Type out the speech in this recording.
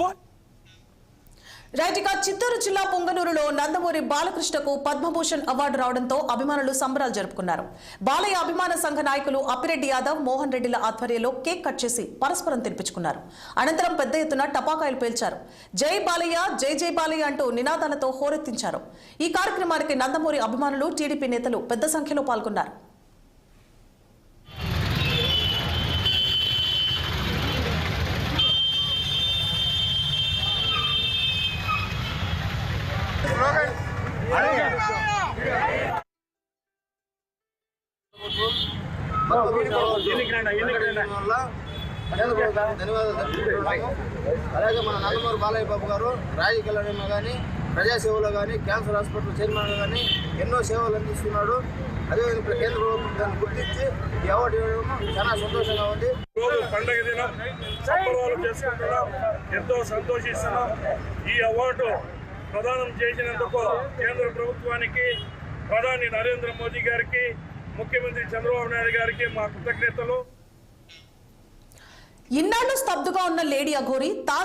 What? Chittoor జిల్లా పొంగనూరులో నందమూరి బాలకృష్ణకు పద్మభూషణ్ అవార్డు రావడంతో అభిమానులు సంబరాలు జరుపుకున్నారు. బాలయ్య అభిమాన సంఘ నాయకులు అప్పిరెడ్డి యాదవ్ మోహన్ రెడ్డిల ఆధ్వర్యంలో కేక్ కట్ చేసి పరస్పరం తినిపించుకున్నారు. అనంతరం పెద్ద ఎత్తున టపాకాయలు పేల్చారు. జై బాలయ్య జై జై బాలయ్య అంటూ నినాదాలతో హోరెత్తించారు. ఈ కార్యక్రమానికి నందమూరి అభిమానులు టీడీపీ నేతలు పెద్ద సంఖ్యలో పాల్గొన్నారు. అలాగే మన నల్లమూరు బాలయ్య బాబు గారు రాజకీయాలలో కానీ ప్రజాసేవలో కానీ క్యాన్సర్ హాస్పిటల్ చైర్మన్గా కానీ ఎన్నో సేవలు అందిస్తున్నాడు. అదేవిధంగా కేంద్ర ప్రభుత్వం దాన్ని గుర్తించి ఈ అవార్డు ఇవ్వడం చాలా సంతోషంగా ఉంది. పండగ దినం సంబరాలు చేసుకుంటున్నాం. ఎంతో సంతోషిస్తున్నాం. ఈ అవార్డు ప్రదానం చేసినందుకు కేంద్ర ప్రభుత్వానికి ప్రధాని నరేంద్ర మోదీ గారికి ముఖ్యమంత్రి చంద్రబాబు నాయుడు గారికి మా కృతజ్ఞతలు. ఇన్నాళ్ళు స్తబ్దుగా ఉన్న లేడీ అఘోరి తాజా